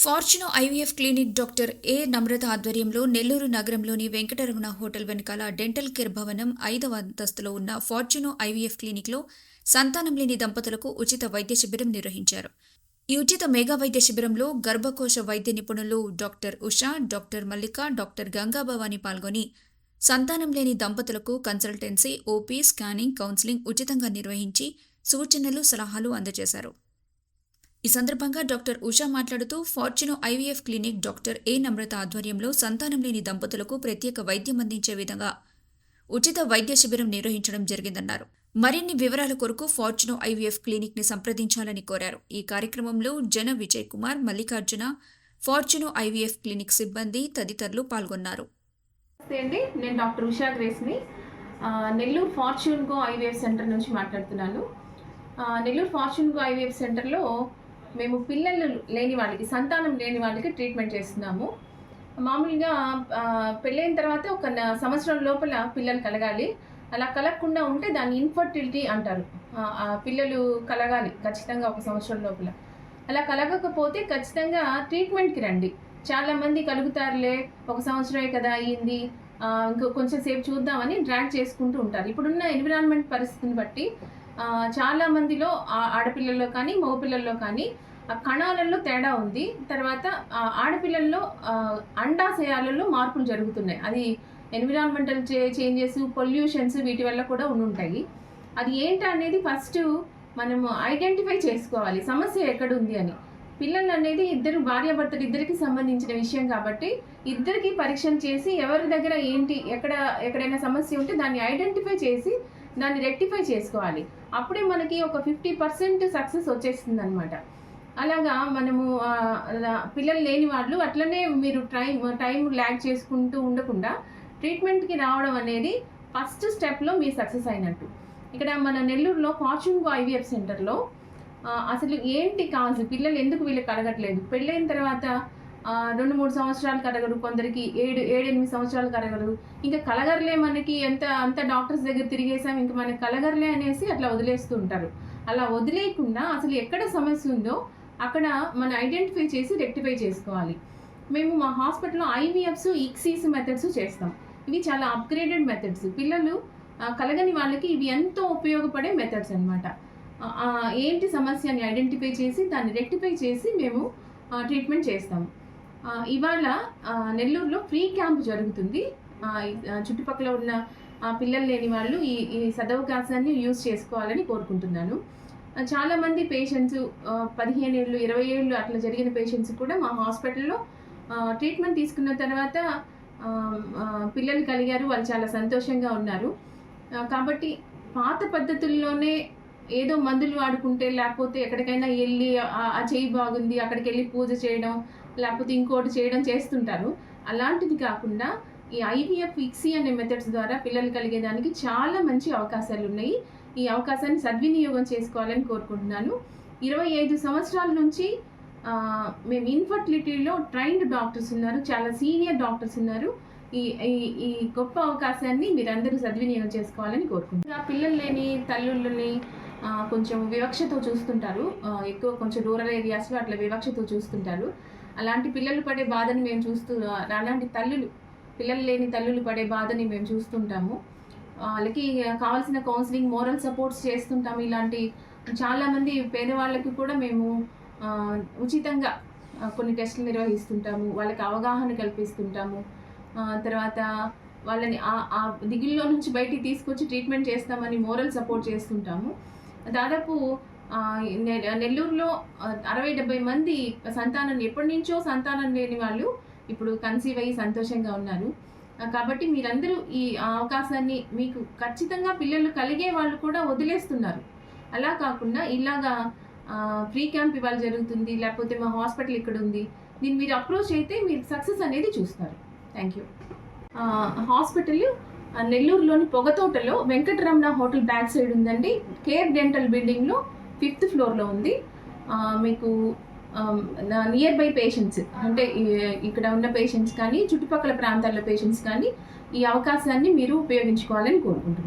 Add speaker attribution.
Speaker 1: Fortuno IVF clinic doctor A Namratha ఆధ్వర్యంలో నెల్లూరు నగరంలోని Venkataramana hotel వెనకాల డెంటల్ కేర్ భవనం ఐదవ అంతస్తులో ఉన్న ఫార్చునో ఐవీఎఫ్ క్లినిక్లో సంతానం లేని దంపతులకు ఉచిత వైద్య శిబిరం నిర్వహించారు. ఈ ఉచిత మెగా వైద్య శిబిరంలో గర్భకోశ వైద్య నిపుణులు doctor Usha doctor Mallika doctor Gangabhavani పాల్గొని సంతానం లేని దంపతులకు కన్సల్టెన్సీ ఓపీ స్కానింగ్ కౌన్సిలింగ్ ఉచితంగా నిర్వహించి సూచనలు సలహాలు అందజేశారు. ఈ సందర్భంగా డాక్టర్ ఉషా మాట్లాడుతూ Fortuno IVF clinic doctor A Namratha ఆధ్వర్యంలో సంతానం లేని దంపతులకు ప్రత్యేక వైద్యం అందించే విధంగా ఉచిత వైద్య శిబిరం నిర్వహించడం జరిగిందన్నారు. మరిన్ని వివరాల కొరకు ఫార్చునో ఐవీఎఫ్ క్లినిక్ని సంప్రదించాలని కోరారు. ఈ కార్యక్రమంలో జన Vijay Kumar Mallikarjuna Fortuno IVF clinic సిబ్బంది తదితరులు పాల్గొన్నారు.
Speaker 2: అండి. నేను doctor Usha గ్రేస్ని. Nellore Fortune Go IVF centre నుంచి మాట్లాడుతున్నాను. నెల్లూరు ఫార్చ్యూన్ గో ఐవీఎఫ్ సెంటర్లో మేము పిల్లలు లేని వాళ్ళకి సంతానం లేని వాళ్ళకి ట్రీట్మెంట్ చేస్తున్నాము. మామూలుగా పెళ్ళైన తర్వాత ఒక సంవత్సరం లోపల పిల్లలు కలగాలి. అలా కలగకుండా ఉంటే దాన్ని ఇన్ఫర్టిలిటీ అంటారు. ఆ, పిల్లలు కలగాలి ఖచ్చితంగా ఒక సంవత్సరం లోపల. అలా కలగకపోతే ఖచ్చితంగా ట్రీట్మెంట్కి రండి. చాలామంది కలుగుతారులే ఒక సంవత్సరమే కదా అయ్యింది ఇంకా ఇంకో కొంచెం సేపు చూద్దామని డ్రాగ్ చేసుకుంటూ ఉంటారు. ఇప్పుడున్న ఎన్విరాన్మెంట్ పరిస్థితిని బట్టి చాలా మందిలో ఆ- ఆడపిల్లల్లో కానీ మగపిల్లల్లో కానీ కణాలలో తేడా ఉంది. తర్వాత ఆడపిల్లల్లో అండాశయాలలో మార్పులు జరుగుతున్నాయి. అది ఎన్విరాన్మెంటల్ చే చేంజెస్ పొల్యూషన్స్ వీటి వల్ల కూడా ఉండుంటాయి. అది ఏంటి అనేది ఫస్ట్ మనము ఐడెంటిఫై చేసుకోవాలి. సమస్య ఎక్కడ ఉంది అని. పిల్లలు అనేది ఇద్దరు భార్యాభర్తలు ఇద్దరికి సంబంధించిన విషయం కాబట్టి ఇద్దరికి పరీక్షలు చేసి ఎవరి దగ్గర ఏంటి ఎక్కడ ఎక్కడైనా సమస్య ఉంటే దాన్ని ఐడెంటిఫై చేసి దాన్ని రెక్టిఫై చేసుకోవాలి. అప్పుడే మనకి ఒక ఫిఫ్టీ పర్సెంట్ సక్సెస్ వచ్చేస్తుంది అనమాట అలాగా మనము అలా పిల్లలు లేని వాళ్ళు అట్లనే మీరు టైం టైం ల్యాగ్ చేసుకుంటూ ఉండకుండా ట్రీట్మెంట్కి రావడం అనేది ఫస్ట్ స్టెప్లో మీరు సక్సెస్ అయినట్టు. ఇక్కడ మన నెల్లూరులో ఫార్చ్యూన్ ఐవీఎఫ్ సెంటర్లో అసలు ఏంటి కాజు? పిల్లలు ఎందుకు వీళ్ళకి కలగట్లేదు పెళ్ళైన తర్వాత రెండు మూడు సంవత్సరాలు కలగరు కొందరికి ఏడు ఏడు ఎనిమిది సంవత్సరాలు కలగరు ఇంకా కలగర్లే మనకి ఎంత అంత డాక్టర్స్ దగ్గర తిరిగేసాం ఇంకా మనకి కలగర్లే అనేసి అట్లా వదిలేస్తూ ఉంటారు. అలా వదిలేయకుండా అసలు ఎక్కడ సమస్య ఉందో అక్కడ మనం ఐడెంటిఫై చేసి రెక్టిఫై చేసుకోవాలి. మేము మా హాస్పిటల్లో ఐవీఎఫ్స్ ఇక్సీస్ మెథడ్స్ చేస్తాం. ఇవి చాలా అప్గ్రేడెడ్ మెథడ్స్ పిల్లలు కలగని వాళ్ళకి ఇవి ఎంతో ఉపయోగపడే మెథడ్స్ అనమాట ఏంటి సమస్యని ఐడెంటిఫై చేసి దాన్ని రెక్టిఫై చేసి మేము ట్రీట్మెంట్ చేస్తాము ఇవాళ నెల్లూరులో ఫ్రీ క్యాంప్ జరుగుతుంది. చుట్టుపక్కల ఉన్న పిల్లలు లేని వాళ్ళు ఈ ఈ సదవకాశాన్ని యూజ్ చేసుకోవాలని కోరుకుంటున్నాను. చాలామంది పేషెంట్స్ పదిహేను ఏళ్ళు ఇరవై ఏళ్ళు అట్లా జరిగిన పేషెంట్స్ కూడా మా హాస్పిటల్లో ట్రీట్మెంట్ తీసుకున్న తర్వాత పిల్లలు కలిగారు వాళ్ళు చాలా సంతోషంగా ఉన్నారు. కాబట్టి పాత పద్ధతుల్లోనే ఏదో మందులు వాడుకుంటే లేకపోతే ఎక్కడికైనా వెళ్ళి ఆ చేయి బాగుంది అక్కడికి వెళ్ళి పూజ చేయడం లేకపోతే ఇంకోటి చేయడం చేస్తుంటారు. అలాంటిది కాకుండా ఈ ఐవీఎఫ్ ఇక్సీ అనే మెథడ్స్ ద్వారా పిల్లలు కలిగేదానికి చాలా మంచి అవకాశాలు ఉన్నాయి. ఈ అవకాశాన్ని సద్వినియోగం చేసుకోవాలని కోరుకుంటున్నాను. ఇరవై ఐదు సంవత్సరాల నుంచి మేము ఇన్ఫర్టిలిటీలో ట్రైన్డ్ డాక్టర్స్ ఉన్నారు. చాలా సీనియర్ డాక్టర్స్ ఉన్నారు. ఈ ఈ ఈ గొప్ప అవకాశాన్ని మీరందరూ సద్వినియోగం చేసుకోవాలని కోరుకుంటున్నాను. పిల్లలు లేని తల్లులని కొంచెం వివక్షతో చూస్తుంటారు. ఎక్కువ కొంచెం రూరల్ ఏరియాస్లో అట్లా వివక్షతో చూస్తుంటారు. అలాంటి పిల్లలు పడే బాధని మేము చూస్తూ అలాంటి తల్లులు పిల్లలు లేని తల్లులు పడే బాధని మేము చూస్తుంటాము. వాళ్ళకి కావాల్సిన కౌన్సిలింగ్ మోరల్ సపోర్ట్స్ చేస్తుంటాము. ఇలాంటి చాలామంది పేదవాళ్ళకి కూడా మేము ఉచితంగా కొన్ని టెస్టులు నిర్వహిస్తుంటాము. వాళ్ళకి అవగాహన కల్పిస్తుంటాము. తర్వాత వాళ్ళని ఆ- ఆ దిగుల్లో నుంచి బయటికి తీసుకొచ్చి ట్రీట్మెంట్ చేస్తామని మోరల్ సపోర్ట్ చేస్తుంటాము. దాదాపు నె- నెల్లూరులో అరవై డెబ్బై మంది సంతానం ఎప్పటి నుంచో సంతానం లేని వాళ్ళు ఇప్పుడు కన్సీవ్ అయ్యి సంతోషంగా ఉన్నారు. కాబట్టి మీరందరూ ఈ అవకాశాన్ని మీకు ఖచ్చితంగా పిల్లలు కలిగే వాళ్ళు కూడా వదిలేస్తున్నారు. అలా కాకుండా ఇలాగా ఫ్రీ క్యాంప్ ఇవాళ జరుగుతుంది లేకపోతే మా హాస్పిటల్ ఇక్కడ ఉంది దీన్ని మీరు అప్రోచ్ అయితే మీరు సక్సెస్ అనేది చూస్తారు. థ్యాంక్ యూ హాస్పిటల్ నెల్లూరులోని పొగతోటలో వెంకటరమణ హోటల్ బ్యాక్ సైడ్ ఉందండి. కేర్ డెంటల్ బిల్డింగ్లో ఫిఫ్త్ ఫ్లోర్లో ఉంది. మీకు నియర్ బై పేషెంట్స్ అంటే ఇక్కడ ఉన్న పేషెంట్స్ కానీ చుట్టుపక్కల ప్రాంతాల్లో పేషెంట్స్ కానీ ఈ అవకాశాన్ని మీరు ఉపయోగించుకోవాలని కోరుకుంటున్నాను.